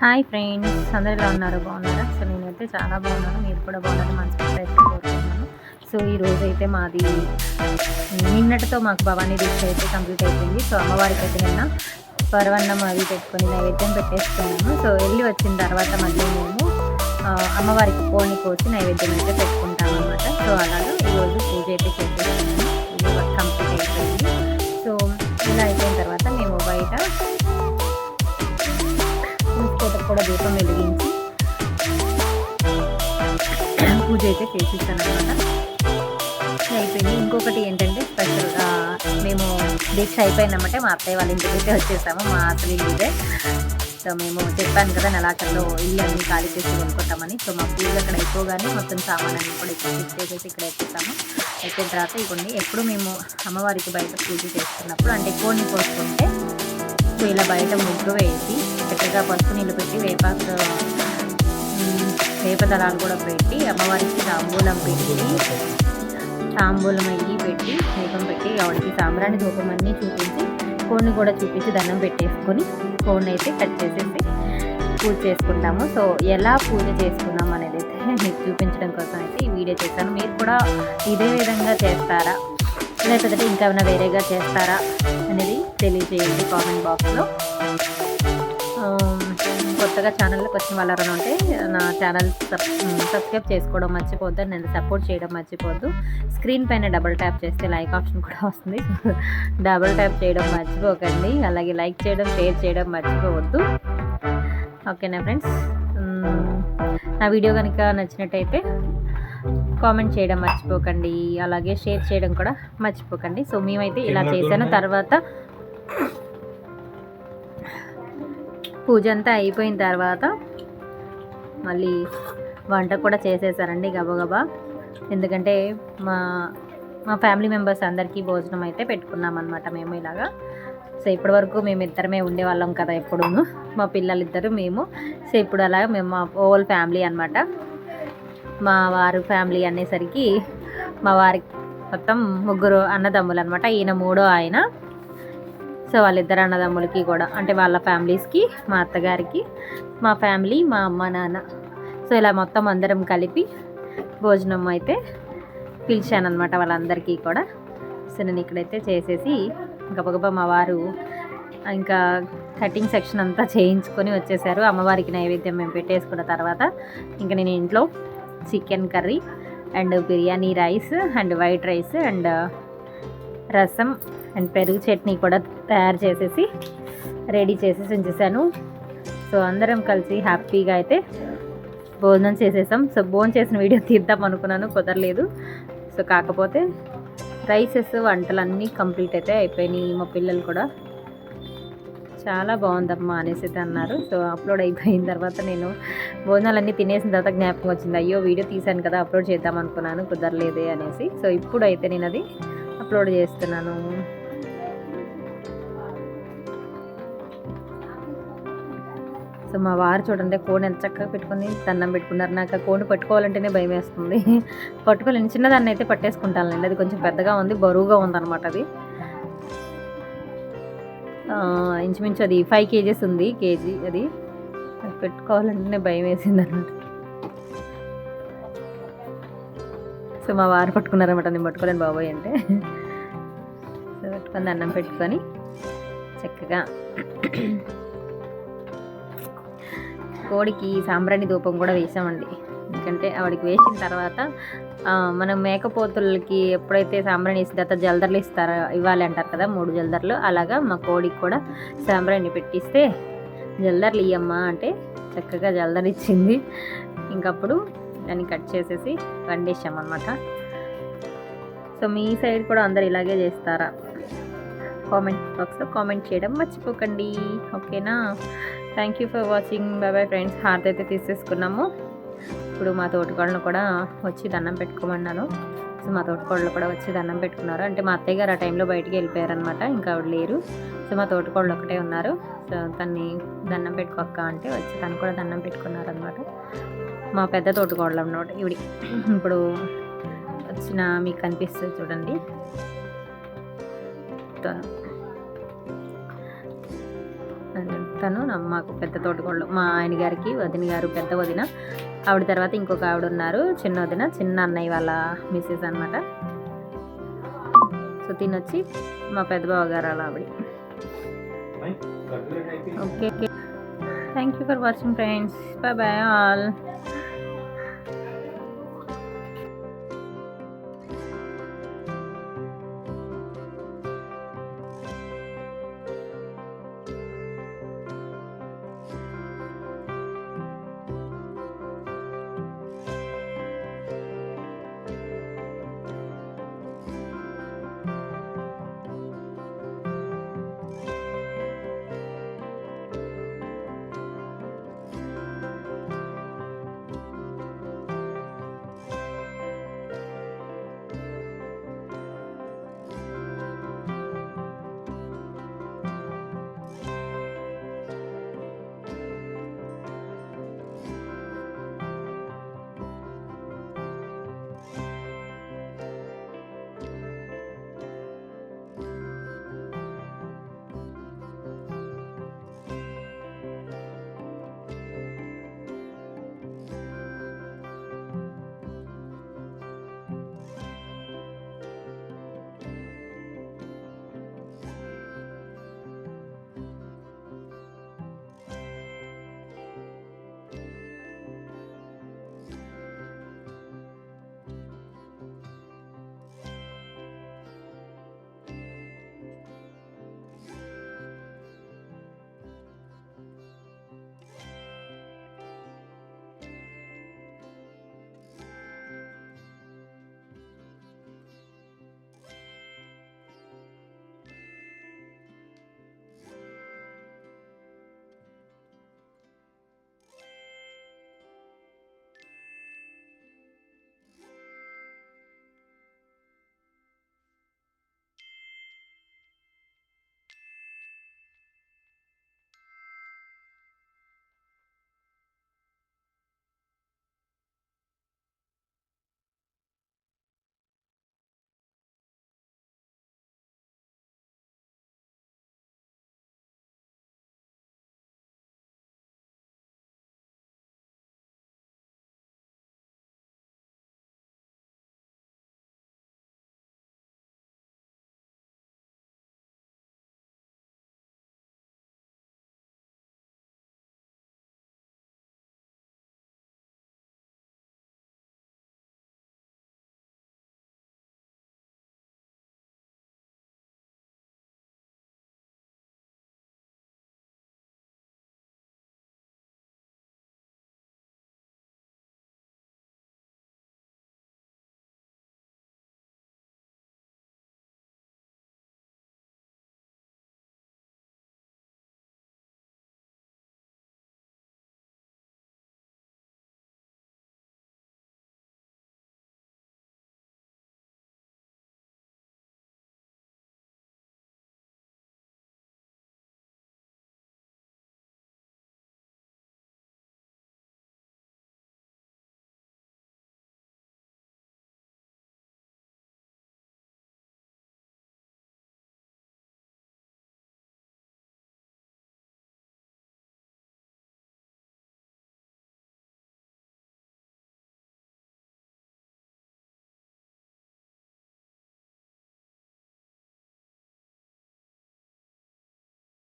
Hi friends అందరు ఎలా ఉన్నారు? బాగున్నారా? సో నేనైతే చాలా బాగున్నాను. మీరు కూడా బాగున్నారు మనస్ఫూర్తి అయితే కోరుకుంటున్నాను. సో ఈ రోజు అయితే మాది నిన్నటితో మాకు భవానీ దీక్ష అయితే కంప్లీట్ అయిపోయింది. సో అమ్మవారికి అయితే నిన్న పర్వన్నం అవి పెట్టుకొని నైవేద్యం పెట్టేసుకున్నాము. సో వెళ్ళి వచ్చిన తర్వాత మళ్ళీ మేము అమ్మవారికి కోని కోసి నైవేద్యం అయితే పెట్టుకుంటాం అనమాట సో అలాగే ఈరోజు పూజ అయితే చేసేసాము కంప్లీట్ అయిపోయింది. సో ఇలా అయిపోయిన తర్వాత మేము బయట కూడా దీపం వెలిగించి పూజ అయితే చేసిస్తాను అనమాట అయిపోయింది. ఇంకొకటి ఏంటంటే స్పెషల్గా మేము దీక్ష అయిపోయిందన్నమాట. మా అత్తయ్య వాళ్ళ ఇంటికి అయితే వచ్చేసాము. మా అసలు ఇల్లుదే సో మేము చెప్పాను కదా నెలాకల్లో ఇల్లు అన్ని ఖాళీ చేసి వెళ్ళిపోతామని సో మా పూజ అక్కడ అయిపోగానే మొత్తం సామాన్ అన్ని కూడా చేసేసి ఇక్కడ ఎక్కిస్తాము ఎక్కిన తర్వాత ఇవ్వండి. ఎప్పుడు మేము అమ్మవారికి బయట పూజ చేసుకున్నప్పుడు అంటే కోడిని కోసుకుంటే సో ఇలా బయట ముగ్గు వేసి చక్కగా పసుపు నీళ్ళు పెట్టి వేపాకు ఉమ్, వేప దళాలు కూడా పెట్టి అమ్మవారికి తాంబూలం పెట్టి తాంబూలం అయ్యి పెట్టి దీపం పెట్టి ఆవిడకి సాంబ్రాణి ధూపం అన్నీ చూపించి కోడిని కూడా చూపించి దండం పెట్టేసుకొని కోడిని అయితే కట్ చేసేసి పూజ చేసుకుంటాము. సో ఎలా పూజ చేసుకున్నాం అనేది అయితే మీకు చూపించడం కోసం అయితే ఈ వీడియో చేశాను. మీరు కూడా ఇదే విధంగా చేస్తారా? లేకపోతే ఇంకా ఏమైనా వేరేగా చేస్తారా అనేది తెలియజేయండి కామెంట్ బాక్స్లో. కొత్తగా ఛానల్లోకి వచ్చిన వాళ్ళు ఎవరైనా ఉంటే నా ఛానల్ సబ్స్క్రైబ్ చేసుకోవడం మర్చిపోద్దు నేను సపోర్ట్ చేయడం మర్చిపోద్దు స్క్రీన్ పైన డబుల్ ట్యాప్ చేస్తే లైక్ ఆప్షన్ కూడా వస్తుంది. డబుల్ ట్యాప్ చేయడం మర్చిపోకండి అలాగే లైక్ చేయడం షేర్ చేయడం మర్చిపోవద్దు. ఓకేనా ఫ్రెండ్స్? నా వీడియో కనుక నచ్చినట్టయితే కామెంట్ చేయడం మర్చిపోకండి. అలాగే షేర్ చేయడం కూడా మర్చిపోకండి. సో మేమైతే ఇలా చేశాను. తర్వాత పూజ అంతా అయిపోయిన తర్వాత మళ్ళీ వంట కూడా చేసేసారండి గబగబా. ఎందుకంటే మా మా ఫ్యామిలీ మెంబర్స్ అందరికీ భోజనం అయితే పెట్టుకున్నాం అనమాట మేము ఇలాగా. సో ఇప్పటి వరకు మేము ఇద్దరమే ఉండేవాళ్ళం కదా ఎప్పుడూను. మా పిల్లలిద్దరు మేము. సో ఇప్పుడు అలా మేము మా ఓల్ ఫ్యామిలీ అనమాట మా వారు ఫ్యామిలీ అనేసరికి మా వారికి మొత్తం ముగ్గురు అన్నదమ్ములు అనమాట ఈయన మూడో ఆయన. సో వాళ్ళిద్దరు అన్నదమ్ములకి కూడా అంటే వాళ్ళ ఫ్యామిలీస్కి మా అత్తగారికి మా ఫ్యామిలీ మా అమ్మ నాన్న. సో ఇలా మొత్తం అందరం కలిపి భోజనం అయితే పిలిచానమాట వాళ్ళందరికీ కూడా. సో నేను ఇక్కడైతే చేసేసి గబగబ మా వారు ఇంకా కటింగ్ సెక్షన్ అంతా చేయించుకొని వచ్చేసారు. అమ్మవారికి నైవేద్యం మేము పెట్టేసుకున్న తర్వాత ఇంకా నేను ఇంట్లో chicken curry and biryani rice and white rice and rasam and పెరుగు చట్నీ కూడా తయారు చేసేసి రెడీ చేసేసి ఉంచేసాను. సో అందరం కలిసి హ్యాపీగా అయితే భోజనం చేసేసాం. సో భోజనం చేసిన వీడియో తీద్దాం అనుకున్నాను కుదరలేదు. సో కాకపోతే రైసెస్ వంటలు అన్నీ కంప్లీట్ అయితే అయిపోయినాయి. మా పిల్లలు కూడా చాలా బాగుందమ్మా అనేసి అయితే అన్నారు. సో అప్లోడ్ అయిపోయిన తర్వాత నేను భోజనాలన్నీ తినేసిన తర్వాత జ్ఞాపకం వచ్చింది. అయ్యో వీడియో తీశాను కదా అప్లోడ్ చేద్దాం అనుకున్నాను కుదరలేదే అనేసి. సో ఇప్పుడు అయితే నేను అది అప్లోడ్ చేస్తున్నాను. సో మా వారు చూడండి కోడి ఎంత చక్కగా పెట్టుకుని దండం పెట్టుకున్నారు. నాకు ఆ కోడి పట్టుకోవాలంటేనే భయం వేస్తుంది. పట్టుకోలేను చిన్నదాన్ని అయితే పట్టేసుకుంటానండి అది కొంచెం పెద్దగా ఉంది బరువుగా ఉందన్నమాట అది. ఇంచుమించు అది ఫైవ్ కేజెస్ ఉంది కేజీ అది. అది పెట్టుకోవాలంటేనే భయం వేసింది అనమాట. సో మా వారు పట్టుకున్నారన్నమాట నేను పట్టుకోలేను బాబోయ్ అంటే. సో పెట్టుకొని అన్నం పెట్టుకొని చక్కగా కోడికి సాంబ్రాణి ధూపం కూడా వేసామండి. ఎందుకంటే ఆవిడకి వేసిన తర్వాత మనం మేకపోతులకి ఎప్పుడైతే సాంబ్రాణి వేసిన తర్వాత జల్దర్లు ఇస్తారో ఇవ్వాలి అంటారు కదా మూడు జల్దర్లు అలాగా మా కోడికి కూడా సాంబ్రాణి పెట్టిస్తే జల్దర్లు ఇయ్యమ్మా అంటే చక్కగా జల్దర్ ఇచ్చింది. ఇంకప్పుడు దాన్ని కట్ చేసేసి వండేసామన్నమాట సో మీ సైడ్ కూడా అందరు ఇలాగే చేస్తారా? కామెంట్ బాక్స్లో కామెంట్ చేయడం మర్చిపోకండి. ఓకేనా? Thank you for watching. Bye bye friends. Heart అయితే తీసేసుకున్నాము. ఇప్పుడు మా తోటకోళ్ళను కూడా వచ్చి దండం పెట్టుకోమన్నాను. సో మా తోటకోళ్ళు కూడా వచ్చి దండం పెట్టుకున్నారు. అంటే మా అత్తయ్య గారు ఆ టైంలో బయటికి వెళ్ళిపోయారనమాట ఇంకా ఆవిడ లేరు. సో మా తోటకోళ్ళు ఒకటే ఉన్నారు. సో తన్ని దండం పెట్టుకోక్క అంటే వచ్చి తను కూడా దండం పెట్టుకున్నారనమాట మా పెద్ద తోటకోళ్ళు అన్నమాట ఇవిడి ఇప్పుడు వచ్చిన మీకు కనిపిస్తుంది చూడండి. తను తను మాకు పెద్ద తోటకోళ్ళు. మా ఆయన గారికి వదిన గారు పెద్ద వదిన. ఆవిడ తర్వాత ఇంకొక ఆవిడ ఉన్నారు. చిన్న వదిన చిన్న అన్నయ్య వాళ్ళ మిస్సెస్ అనమాట సో తినొచ్చి మా పెద్ద బావ గారు అలా ఆవిడ okay thank you for watching friends bye bye all